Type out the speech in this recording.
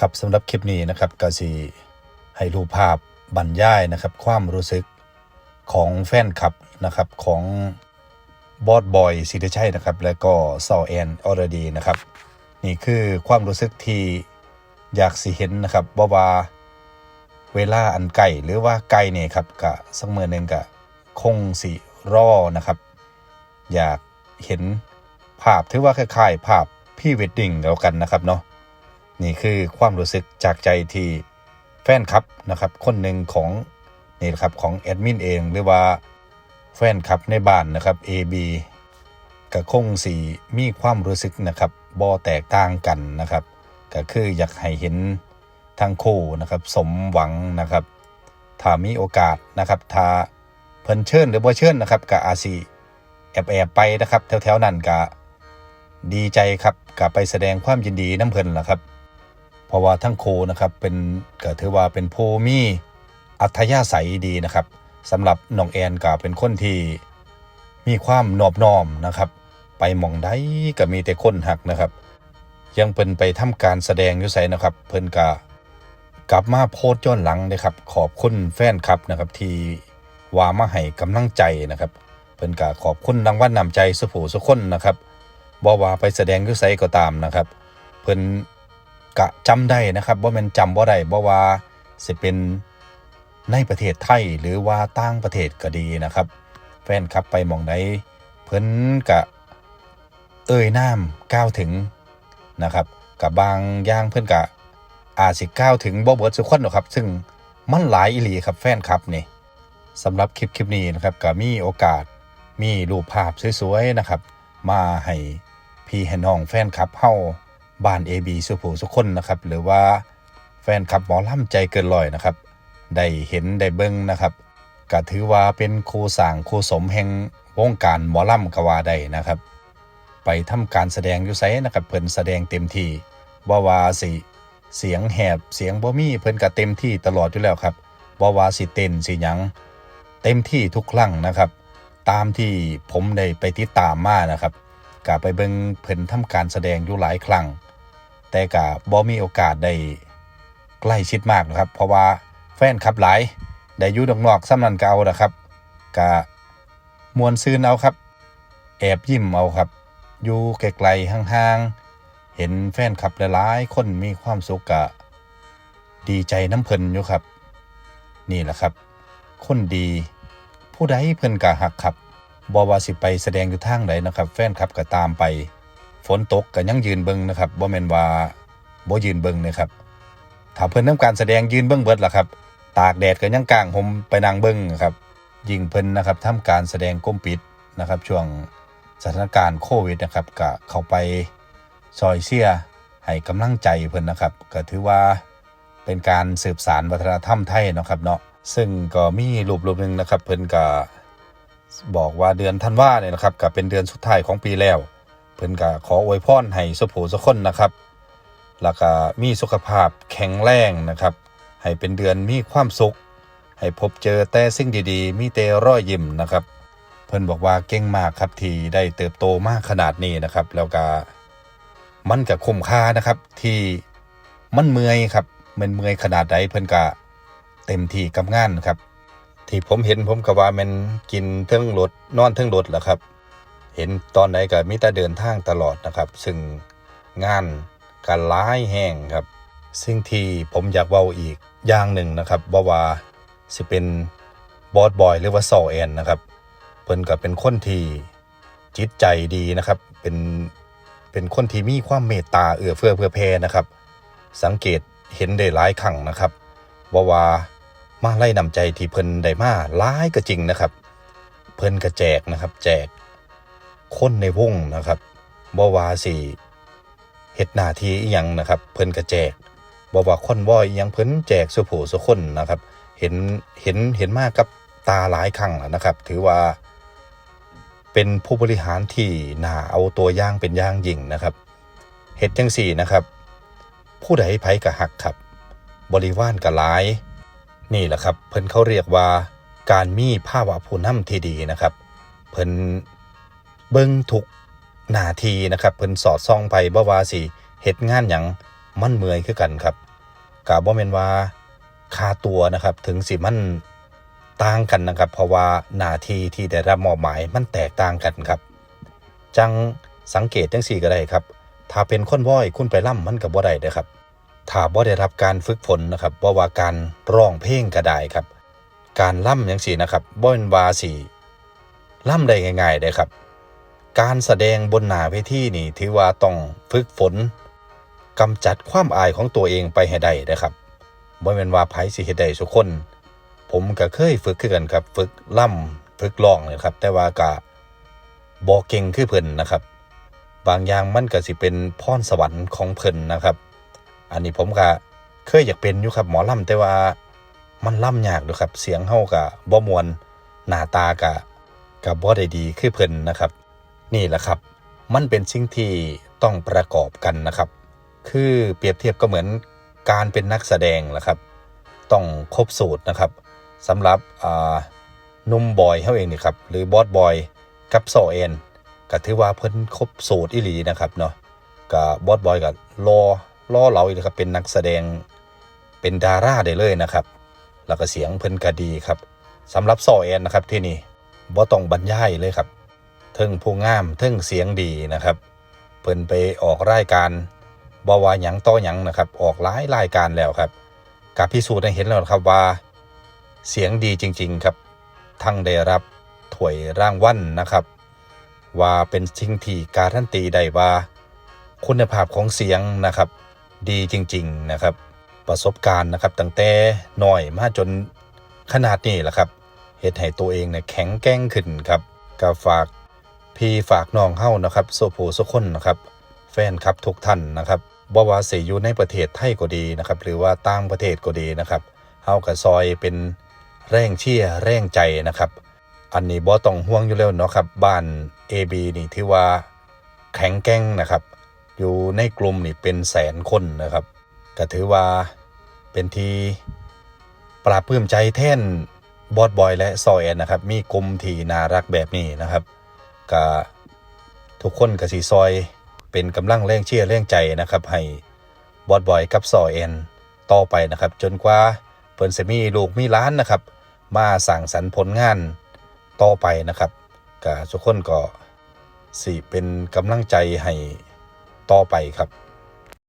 ครับสำหรับคลิปนี้นะครับก็สิให้รูปภาพบรรยายนะครับ ความรู้สึกของแฟนคลับนะครับของบอสบอยสิทธิชัยนะครับ และก็ซอแอนออรดีนะครับ นี่คือความรู้สึกที่อยากสิเห็นนะครับบ่ว่าเวลาอันไก่หรือว่าไก่เนี่ยครับกะสักมือหนึ่งกะคงสิรอนะครับ อยากเห็นภาพถือว่าคล้ายๆ ภาพพี่เวดดิ้งแล้วกันนะครับเนาะ นี่คือความรู้สึกจากใจที่แฟนคลับนะครับคนหนึ่งของนี่ครับของแอดมินเองหรือว่าแฟนคลับในบ้านนะครับ AB ก็คงสีมีความรู้สึกนะครับบ่แตกต่างกันนะครับ ก็คืออยากให้เห็นทั้งคู่นะครับสมหวังนะครับถ้ามีโอกาสนะครับถ้าเพิ่นเชิญหรือบ่เชิญนะครับก็อาจสิแอบแอบไปนะครับ แถวๆนั้นก็ดีใจครับก็ไปแสดงความยินดีน้ำเพิ่นล่ะครับ เพราะว่าทั้งโคนะครับเป็นก็ถือว่าเป็นผู้มีอัธยาศัยดีนะครับสำหรับน้องแอนก็เป็นคนที่มีความนอบน้อมนะครับ ไปมองได้ก็มีแต่คนหักนะครับ ยังเป็นไปทำการแสดงอยู่ไสนะครับ เพิ่นก็กลับมาโพสต์ย้อนหลังนะครับ ขอบคุณแฟนคลับนะครับ ที่ว่ามาให้กำลังใจนะครับเพิ่นก็ขอบคุณรางวัลนำใจสุผู้สุคนนะครับบ่ว่าไปแสดงอยู่ไสก็ตามนะครับ เพิ่น กะจำได้นะครับว่ามันจำว่าได้บ่ว่าสิเป็นในประเทศไทยหรือว่าต่างประเทศก็ดีนะครับ แฟนคลับไปมองใดเพิ่นกะเอ่ยน้ำก้าวถึงนะครับกับบางอย่างเพิ่นกะอาจสิก้าวถึงบ่เบิดสุกคนหรอกครับ ซึ่งมันหลายอีหลีครับแฟนคลับนี่สำหรับคลิปคลิปนี้นะครับก็มีโอกาสมีรูปภาพสวยๆนะครับ มาให้พี่ให้น้องแฟนคลับเฮา บ้าน AB สุภูสุคนนะครับ หรือว่าแฟนคลับหมอล่ำใจเกินลอยนะครับ ได้เห็นได้เบิ้งนะครับก็ถือว่าเป็นครูสางครูสมแห่งวงการหมอล่ำกว่าได้นะครับ ไปทำการแสดงอยู่ไสนะครับเพิ่นแสดงเต็มที่บ่าวาสิเสียงแหบเสียงบ่มีเพิ่นก็เต็มที่ตลอดอยู่แล้วครับบ่าวาสิเต้นสิหยังเต็มที่ทุกครั้งนะครับ ตามที่ผมได้ไปติดตามมานะครับก็ไปเบิ่งเพิ่นทำการแสดงอยู่หลายครั้ง แต่ก็บ่มีโอกาสได้ใกล้ชิดมากนะครับ เพราะว่าแฟนคลับหลายได้อยู่นอกซ้ำนั้นก็เอาละครับก็มวนซื่นเอาครับ แอบยิ้มเอาครับ อยู่ไกลๆห่างๆ เห็นแฟนคลับหลายๆ คนมีความสุขกะดีใจน้ำเพิ่นอยู่ครับ นี่แหละครับ คนดี ผู้ใดเพิ่นกะหักครับบ่ว่าสิไปแสดงอยู่ทางใดนะครับ แฟนคลับก็ตามไป ฝนตกก็ยังยืนเบิงนะครับบ่แม่นว่าบ่ยืนเบิงนะครับถ้าเพิ่นทำการแสดงยืนเบิงเบิดล่ะครับ ตากแดดก็ยังกลางผมไปนั่งเบิงครับยิ่งเพิ่นนะครับทำการแสดงก้มปิดนะครับช่วงสถานการณ์โควิดนะครับก็เข้าไปซอยเสียให้กำลังใจเพิ่นนะครับ ก็ถือว่าเป็นการสืบสานวัฒนธรรมไทยนะครับเนาะซึ่งก็มีรูปรูปหนึงนะครับ เพิ่นก็บอกว่าเดือนธันวาเนี่ยนะครับก็เป็นเดือนสุดท้ายของปีแล้ว พิ่นก็ขออวยพรให้สุผูสุคนนะครับแล้วก็มีสุขภาพแข็งแรงนะครับ ให้เป็นเดือนมีความสุข ให้พบเจอแต่สิ่งดีๆ มีแต่รอยยิ้มนะครับ เพิ่นบอกว่าเก่งมากครับที่ได้เติบโตมากขนาดนี้นะครับ แล้วก็มันก็คุ้มค่านะครับที่มันเมื่อยครับมันเมื่อยขนาดใดเพิ่นก็เต็มที่กับงานครับ ที่ผมเห็นผมก็ว่ามันกินเทิงรถนอนเทิงรถแหละครับ เห็นตอนไหนก็มีแต่เดินทางตลอดนะครับ ซึ่งงานก็หล้ายแห้งครับ สิ่งที่ผมอยากเว้าอีกอย่างหนึ่งนะครับว่าว่าสิเป็นบอสบอยหรือว่าซอแอนนะครับเพิ่นก็เป็นคนที่จิตใจดีนะครับ เป็นเป็นคนที่มีความเมตตาเอื้อเฟื้อเผื่อแผ่นะครับ สังเกตเห็นได้หลายครั้งนะครับว่าว่ามาไล่นำใจที่เพิ่นได้มาหลายก็จริงนะครับ เพิ่นก็แจกนะครับ แจก คนในวงนะครับบ่ว่าสิเฮ็ดหน้าที่อีหยังนะครับ เพิ่นก็แจกบ่ว่าคนบ่อยหยังเพิ่นแจกสุผู้สุคนนะครับ เห็นเห็นเห็นมากกับตาหลายครั้งแล้วนะครับ ถือว่า เป็นผู้บริหารที่น่าเอาตัวอย่างเป็นอย่างยิ่งนะครับเฮ็ดจังสี่นะครับ ผู้ใดไผก็หักครับ บริวารก็หลาย นี่แหละครับ เพิ่นเขาเรียกว่าการมีภาวะผู้นำที่ดีนะครับ เพิ่น เบิ่งทุกนาทีนะครับเพิ่นสอดส่องไปบ่ว่าสิเฮ็ดงานหยังมันเมื่อยคือกันครับก็บ่แม่นว่าค่าตัวนะครับถึงสิมันต่างกันนะครับ เพราะว่าหน้าที่ที่ได้รับมอบหมายมันแตกต่างกันครับ จังสังเกตจังสี่ก็ได้ครับ ถ้าเป็นคนว้อยคุณไปล่ำมันก็บ่ได้เด้อครับ ถ้าบ่ได้รับการฝึกฝนนะครับบ่ว่าการร้องเพลงก็ได้ครับ การล่ำจังสี่นะครับบ่แม่นว่าสิล่ำได้ง่ายๆเด้ครับ การแสดงบนหน้าเวทีนี่ถือว่าต้องฝึกฝนกำจัดความอายของตัวเองไปให้ได้นะครับบ่แม่นว่าไผสิเฮ็ดได้ทุกคน ผมก็เคยฝึกคือกันครับ ฝึกล่ำฝึกร้องเนะครับ แต่ว่าก็บ่เก่งคือเพิ่นนะครับ บางอย่างมันก็สิเป็นพรสวรรค์ของเพิ่นนะครับ อันนี้ผมก็เคยอยากเป็นอยู่ครับหมอล่ำแต่ว่ามันล่ำยากด้อครับ เสียงเฮาก็บ่มวนหน้าตาก็ก็บ่ได้ดีคือเพิ่นนะครับ นี่แหละครับ มันเป็นสิ่งที่ต้องประกอบกันนะครับ คือเปรียบเทียบก็เหมือนการเป็นนักแสดงแหละครับ ต้องครบสูตรนะครับสำหรับนุ่มบอยเขาเองนี่ครับหรือบอสบอยกับโซเอ็นก็ถือว่าเพิ่นครบสูตรอีหลีนะครับเนาะกับบอสบอยกับรอรอเราอีกครับเป็นนักแสดงเป็นดาราได้เลยนะครับ แล้วก็เสียงเพิ่นก็ดีครับสำหรับโซเอ็นนะครับที่นี่บ่ต้องบรรยายเลยครับ เทิงผู้งามเทิงเสียงดีนะครับ เพิ่นไปออกรายการบ่ว่าหยังต่อหยังนะครับ ออกหลายรายการแล้วครับกับพิสูจน์ให้เห็นแล้วครับว่า เสียงดีจริง ๆครับ ทั้งได้รับถ้วยรางวัลนะครับ ว่าเป็นสิ่งที่การันตีได้ว่า คุณภาพของเสียงนะครับ ดีจริง ๆนะครับ ประสบการณ์นะครับตั้งแต่น้อยมาจนขนาดนี้แหละครับเฮ็ดให้ตัวเองเนี่ยแข็งแกร่งขึ้นครับก็ฝาก พี่ฝากน้องเฮ้านะครับโซโพสุคนนะครับ แฟนคลับทุกท่านนะครับบ่ว่าสิอยู่ในประเทศไทยก็ดีนะครับ หรือว่าต่างประเทศก็ดีนะครับเฮากับซอยเป็นแรงเชียร์แรงใจนะครับ อันนี้บ่ต้องห่วงอยู่แล้วเนาะครับ บ้าน AB นี่ถือว่าแข็งแกร่งนะครับ อยู่ในกลุ่มนี่เป็นแสนคนนะครับก็ถือว่าเป็นทีปราบปลื้มใจแท่นบอสบอยและซอยแอนนะครับ มีกลุ่มที่น่ารักแบบนี้นะครับ ก็ทุกคนก็สีซอยเป็นกำลังแรงเชียร์แรงใจนะครับ ให้บอดบอยกับซอเอ็นต่อไปนะครับ จนกว่าเพิ่นจะมีลูกมีล้านนะครับ มาสั่งสรรผลงานต่อไปนะครับก็ทุกคนก็สิเป็นกำลังใจให้ต่อไปครับ